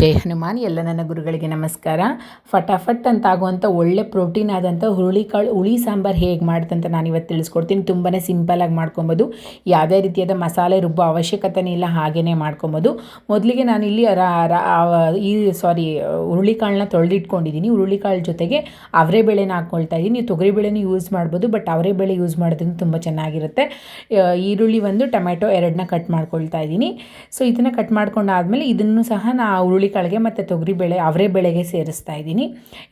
ಜೈ ಹನುಮಾನ್, ಎಲ್ಲ ನನ್ನ ಗುರುಗಳಿಗೆ ನಮಸ್ಕಾರ. ಫಟಾಫಟ್ ಅಂತ ಆಗುವಂಥ ಒಳ್ಳೆ ಪ್ರೋಟೀನ್ ಆದಂಥ ಹುರುಳಿಕಾಳು, ಹುಳಿ ಸಾಂಬಾರು ಹೇಗೆ ಮಾಡ್ತಂತ ನಾನು ಇವತ್ತು ತಿಳಿಸ್ಕೊಡ್ತೀನಿ ತುಂಬಾ ಸಿಂಪಲಾಗಿ ಮಾಡ್ಕೊಬೋದು. ಯಾವುದೇ ರೀತಿಯಾದ ಮಸಾಲೆ ರುಬ್ಬೋ ಅವಶ್ಯಕತೆನೇ ಇಲ್ಲ ಹಾಗೆಯೇ ಮಾಡ್ಕೊಬೋದು. ಮೊದಲಿಗೆ ನಾನಿಲ್ಲಿ ರಾ ರಾ ಈ, ಸಾರಿ, ಹುರುಳಿಕಾಳನ್ನ ತೊಳೆದಿಟ್ಕೊಂಡಿದ್ದೀನಿ. ಹುರುಳಿಕಾಳು ಜೊತೆಗೆ ಅವರೆ ಬೇಳೆನ ಹಾಕ್ಕೊಳ್ತಾ ಇದ್ದೀನಿ. ನೀವು ತೊಗರಿಬೇಳೆನೂ ಯೂಸ್ ಮಾಡ್ಬೋದು ಬಟ್ ಅವರೇ ಬೇಳೆ ಯೂಸ್ ಮಾಡೋದ್ರಿಂದ ತುಂಬ ಚೆನ್ನಾಗಿರುತ್ತೆ. ಈರುಳ್ಳಿ ಒಂದು ಟೊಮೆಟೊ ಎರಡನ್ನ ಕಟ್ ಮಾಡ್ಕೊಳ್ತಾ ಇದ್ದೀನಿ. ಸೊ ಇದನ್ನು ಕಟ್ ಮಾಡ್ಕೊಂಡಾದ್ಮೇಲೆ ಇದನ್ನು ಸಹ ನಾ ಹುರುಳಿಕಾಳಿಗೆ ಮತ್ತು ತೊಗರಿಬೇಳೆ ಅವರೇ ಬೇಳೆಗೆ ಸೇರಿಸ್ತಾ ಇದ್ದೀನಿ.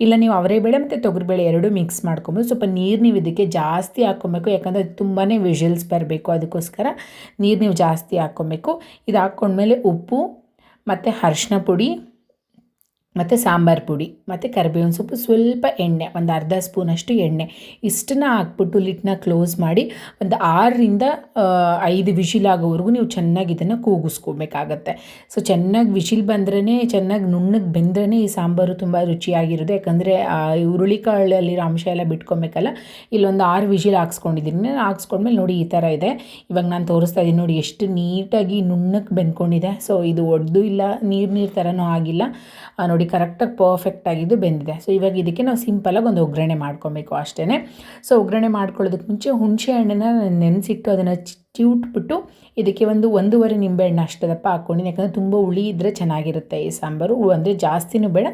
ಇಲ್ಲ, ನೀವು ಅವರೇ ಬೇಳೆ ಮತ್ತು ತೊಗರಿಬೇಳೆ ಎರಡೂ ಮಿಕ್ಸ್ ಮಾಡ್ಕೊಬೋದು. ಸ್ವಲ್ಪ ನೀರು ನೀವು ಇದಕ್ಕೆ ಜಾಸ್ತಿ ಹಾಕ್ಕೊಬೇಕು, ಯಾಕಂದರೆ ತುಂಬಾ ವಿಷಲ್ಸ್ ಬರಬೇಕು ಅದಕ್ಕೋಸ್ಕರ. ನೀರು ನೀವು ಜಾಸ್ತಿ ಹಾಕ್ಕೊಬೇಕು. ಇದು ಹಾಕ್ಕೊಂಡ್ಮೇಲೆ ಉಪ್ಪು ಮತ್ತು ಅರ್ಶಿನ ಪುಡಿ ಮತ್ತು ಸಾಂಬಾರು ಪುಡಿ ಮತ್ತು ಕರಿಬೇವಿನ ಸೊಪ್ಪು ಸ್ವಲ್ಪ ಎಣ್ಣೆ ಒಂದು ಅರ್ಧ ಸ್ಪೂನಷ್ಟು ಎಣ್ಣೆ. ಇಷ್ಟನ್ನ ಹಾಕ್ಬಿಟ್ಟು ಲಿಟ್ನ ಕ್ಲೋಸ್ ಮಾಡಿ ಒಂದು ಆರರಿಂದ ಐದು ವಿಶಿಲ್ ಆಗೋವರೆಗೂ ನೀವು ಚೆನ್ನಾಗಿ ಇದನ್ನು ಕೂಗಿಸ್ಕೋಬೇಕಾಗತ್ತೆ. ಸೊ ಚೆನ್ನಾಗಿ ವಿಶಿಲ್ ಬಂದ್ರೇ ಚೆನ್ನಾಗಿ ನುಣ್ಣಗೆ ಬೆಂದ್ರೇ ಈ ಸಾಂಬಾರು ತುಂಬ ರುಚಿಯಾಗಿರೋದು ಯಾಕಂದರೆ ಹುರುಳಿ ಕಾಳಲ್ಲಿರೋ ಅಂಶ ಎಲ್ಲ ಬಿಟ್ಕೊಬೇಕಲ್ಲ ಇಲ್ಲೊಂದು ಆರು ವಿಶಿಲ್ ಹಾಕ್ಸ್ಕೊಂಡಿದ್ದೀನಿ ನಾನು ಹಾಕ್ಸ್ಕೊಂಡ್ಮೇಲೆ ನೋಡಿ ಈ ಥರ ಇದೆ. ಇವಾಗ ನಾನು ತೋರಿಸ್ತಾ ಇದ್ದೀನಿ ನೋಡಿ ಎಷ್ಟು ನೀಟಾಗಿ ನುಣ್ಣಕ್ಕೆ ಬೆಂದ್ಕೊಂಡಿದೆ. ಸೊ ಇದು ಒಡೆದು ಇಲ್ಲ ನೀರು ನೀರು ಥರನೂ ಆಗಿಲ್ಲ. ಆ, ನೋಡಿ ಕರೆಕ್ಟಾಗಿ ಪರ್ಫೆಕ್ಟ್ ಆಗಿದ್ದು ಬೆಂದಿದೆ. ಸೊ ಇವಾಗ ಇದಕ್ಕೆ ನಾವು ಸಿಂಪಲಾಗಿ ಒಂದು ಒಗ್ಗರಣೆ ಮಾಡ್ಕೊಬೇಕು ಅಷ್ಟೇ ಸೊ ಒಗ್ಗರಣೆ ಮಾಡ್ಕೊಳ್ಳೋದಕ್ಕೆ ಮುಂಚೆ ಹುಣಸೆ ಹಣ್ಣನ್ನು ನೆನೆಸಿಟ್ಟು ಅದನ್ನು ಚಿವುಟ್ಬಿಟ್ಟು ಇದಕ್ಕೆ ಒಂದು ಒಂದೂವರೆ ನಿಂಬೆಹಣ್ಣು ಅಷ್ಟು ದಪ್ಪ ಹಾಕ್ಕೊಂಡು, ಯಾಕಂದರೆ ತುಂಬ ಹುಳಿ ಇದ್ದರೆ ಚೆನ್ನಾಗಿರುತ್ತೆ ಈ ಸಾಂಬಾರು. ಅಂದರೆ ಜಾಸ್ತಿನೂ ಬೇಡ.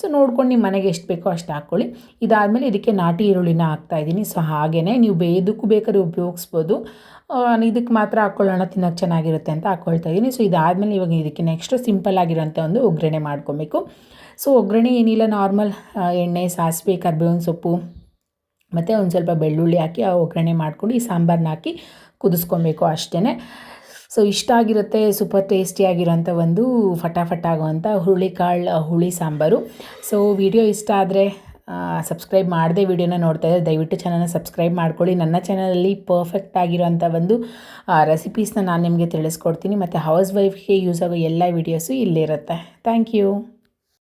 ಸೊ ನೋಡ್ಕೊಂಡು ನಿಮ್ಮ ಮನೆಗೆ ಎಷ್ಟು ಬೇಕೋ ಅಷ್ಟು ಹಾಕ್ಕೊಳ್ಳಿ. ಇದಾದಮೇಲೆ ಇದಕ್ಕೆ ನಾಟಿ ಈರುಳ್ಳಿನ ಹಾಕ್ತಾಯಿದ್ದೀನಿ ಸೊ ಹಾಗೆಯೇ ನೀವು ಬೇದಕ್ಕೂ ಬೇಕಾದ್ರೆ ಉಪಯೋಗಿಸ್ಬೋದು. ಇದಕ್ಕೆ ಮಾತ್ರ ಹಾಕ್ಕೊಳ್ಳೋಣ ತಿನ್ನೋಕೆ ಚೆನ್ನಾಗಿರುತ್ತೆ ಅಂತ ಹಾಕ್ಕೊಳ್ತಾ ಇದ್ದೀನಿ. ಸೊ ಇದಾದಮೇಲೆ ಇವಾಗ ಇದಕ್ಕೆ ನೆಕ್ಸ್ಟು ಸಿಂಪಲ್ ಆಗಿರೋಂಥ ಒಂದು ಒಗ್ಗರಣೆ ಮಾಡ್ಕೊಬೇಕು. ಸೊ ಒಗ್ಗರಣೆ ಏನಿಲ್ಲ ನಾರ್ಮಲ್ ಎಣ್ಣೆ, ಸಾಸಿವೆ, ಕರ್ಬೇವಿನ ಸೊಪ್ಪು ಮತ್ತು ಒಂದು ಸ್ವಲ್ಪ ಬೆಳ್ಳುಳ್ಳಿ ಹಾಕಿ, ಆ ಒಗ್ಗರಣೆ ಮಾಡ್ಕೊಂಡು ಈ ಸಾಂಬಾರನ್ನ ಹಾಕಿ ಕುದಿಸ್ಕೊಬೇಕು ಅಷ್ಟೇ ಸೊ ಇಷ್ಟ ಆಗಿರುತ್ತೆ ಸೂಪರ್ ಟೇಸ್ಟಿಯಾಗಿರೋಂಥ ಒಂದು ಫಟಾಫಟ್ ಆಗುವಂಥ ಹುರುಳಿಕಾಳು ಹುಳಿ ಸಾಂಬಾರು. ಸೊ ವಿಡಿಯೋ ಇಷ್ಟ ಆದರೆ ಸಬ್ಸ್ಕ್ರೈಬ್ ಮಾಡದೆ ವಿಡಿಯೋನ ನೋಡ್ತಾ ಇದ್ದರೆ ದಯವಿಟ್ಟು ಚಾನಲ್ನ ಸಬ್ಸ್ಕ್ರೈಬ್ ಮಾಡ್ಕೊಳ್ಳಿ. ನನ್ನ ಚಾನಲಲ್ಲಿ ಪರ್ಫೆಕ್ಟ್ ಆಗಿರೋಂಥ ಒಂದು ರೆಸಿಪೀಸ್ನ ನಾನು ನಿಮಗೆ ತಿಳಿಸ್ಕೊಡ್ತೀನಿ. ಮತ್ತು ಹೌಸ್ ವೈಫ್ಗೆ ಯೂಸ್ ಆಗೋ ಎಲ್ಲ ವೀಡಿಯೋಸು ಇಲ್ಲಿರುತ್ತೆ. Thank you